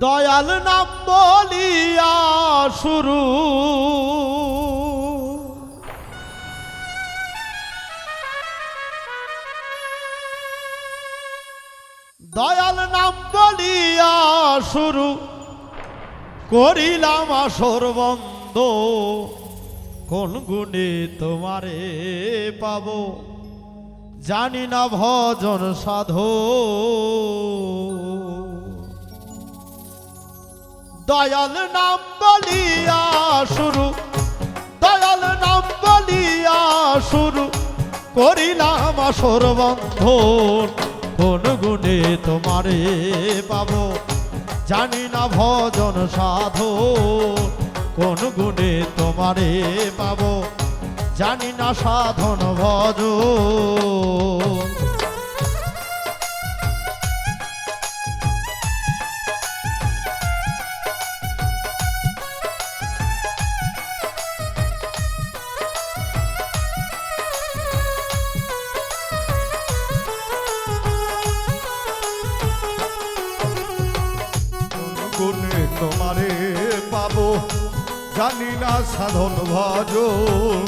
দয়াল নাম বলিয়া শুরু। দয়াল নাম বলিয়া শুরু করিলাম আসর বন্ধ। কোন গুণে তোমারে পাব? জানি না ভজন সাধো। দয়াল নাম বলিয়া শুরু, দয়াল নাম বলিয়া শুরু করিলাম আসর বন্ধন, কোন গুণে তোমারে পাব? জানি না ভজন সাধো কোন গুণে তোমারে পাব? জানি না সাধন ভজন। তোমারে পাবো। জানি না সাধন ভজন,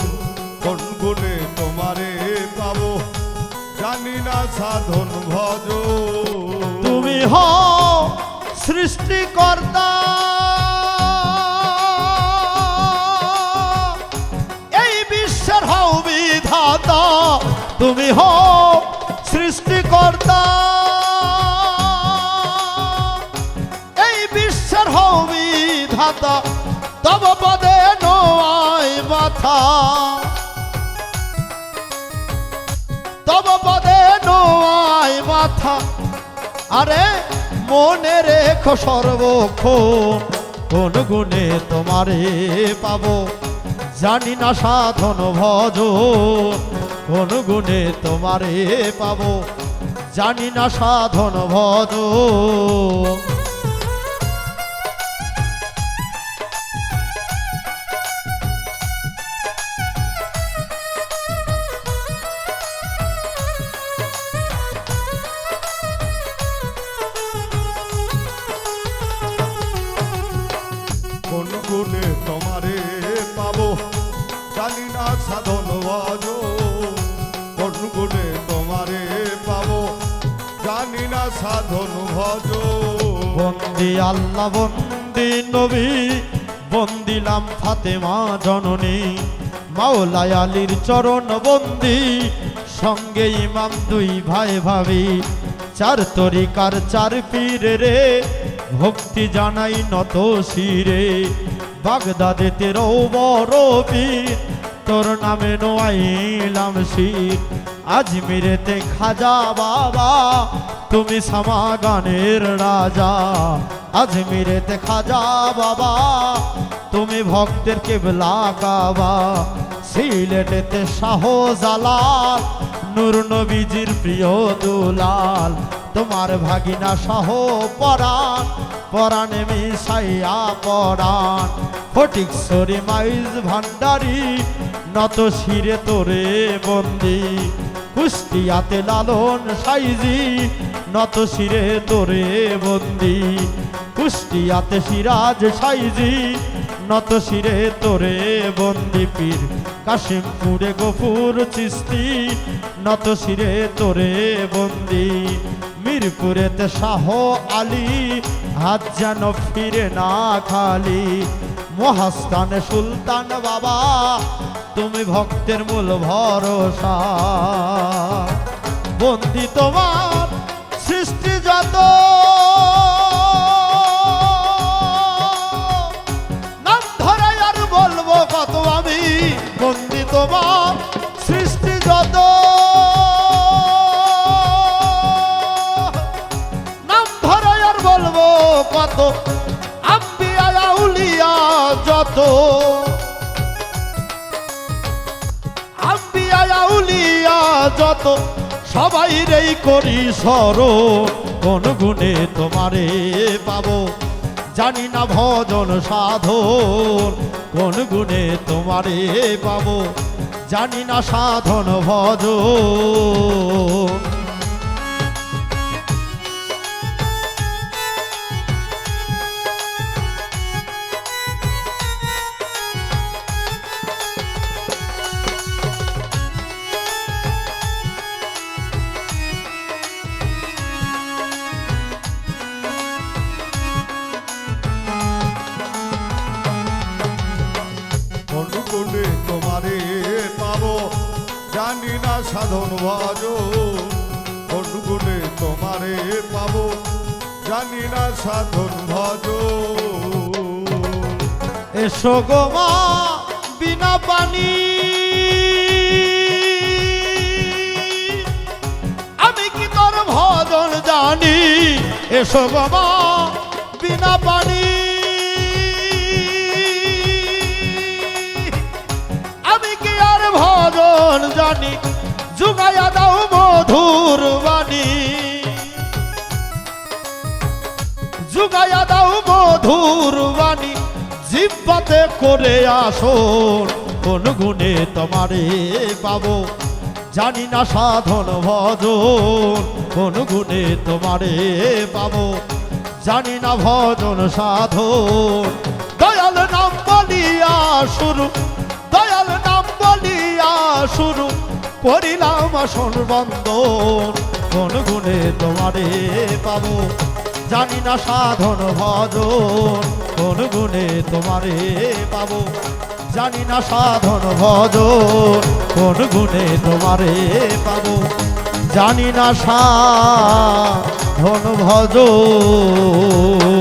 কোন গুণে তোমারে পাবো। জানি না সাধন ভজন। তুমি হ সৃষ্টিকর্তা। এই বিশ্বের হও বিধাতা। তুমি হও সৃষ্টিকর্তা। বিধাতা তব পদে নয় মাথা। তব পদে নয় মাথা, আরে মনে রেখো সর্বক্ষণ, কোন গুণে তোমারে পাবো। জানি না সাধন ভজন, কোন গুণে তোমারে পাবো। জানি না সাধন ভজন। গুণে তোমারে পাবো? জানি না সাধন ভজন কোন গুণে তোমারে পাবো? জানি না সাধন ভজন বন্দি আল্লাহ, বন্দি নবী বন্দিলাম ফাতেমা জননী। মাওলায় আলীর চরণ বন্দি, সঙ্গে ইমাম দুই ভাই ভাবি। চার তরিকার চার পীর রে। ভক্তি জানাই নত শিরে। বাগদাদেতে রও বড় পীর। তোর নামে নোয়াইলাম শির। আজমিরেতে খাজা বাবা। তুমি সামাগানের রাজা। আজমিরেতে খাজা বাবা। তুমি ভক্তের কেবলা কাবা। সিলেটেতে শাহ জালাল নূর নবীজির প্রিয় দুলাল, তোমার ভাগিনা শাহ পরাণ, পরাণে মিশাইয়া পরাণ। ফটিক সরি মাইজ ভান্ডারি, নত শিরে তোরে বন্দি। কুষ্টিয়াতে লালন সাইজি, নত শিরে তোরে বন্দি। কুষ্টিয়াতে সিরাজ সাইজি, নত শিরে তোরে বন্দি পীর। কাশিমপুরে গফুর চিস্তি নত শিরে তোরে বন্দি। মিরপুরেতে শাহ আলী, হাত যেন ফিরে না খালি। মহাস্থানে সুলতান বাবা, তুমি ভক্তের মূল ভরসা। বন্দি তোমার আম্বিয়া উলিয়া যত। আম্বিয়া উলিয়া যত, সবাই রেই করি সর, কোন গুণে তোমারে পাবো। জানি না ভজন সাধন, কোন গুণে তোমারে পাবো। জানি না সাধন ভজন। জানি না সাধন ভজ কোন তোমারে পাবো। জানি না সাধন ভজ এসো গো মা, বিনা পানি। আমি কি তোর ভজন জানি? এসো গো মা, বিনা পানি। জানি যুগাইয়া দাও মধুর বাণী। যুগাইয়া দাও মধুর বাণী, জিব্বাতে করে আসন কোন গুণে তোমারে পাবো। জানি না সাধন ভজন, কোন গুণে তোমারে পাবো। জানি না ভজন সাধন, দয়াল নাম বলিয়া শুরু, দয়াল নাম শুরু করিলাম আসন বন্দন কোন গুণে তোমারে পাবো। জানি না সাধন ভজন। কোন গুণে তোমারে পাবো। জানি না সাধন ভজন। কোন গুণে তোমারে পাবো। জানি না সাধন ভজন।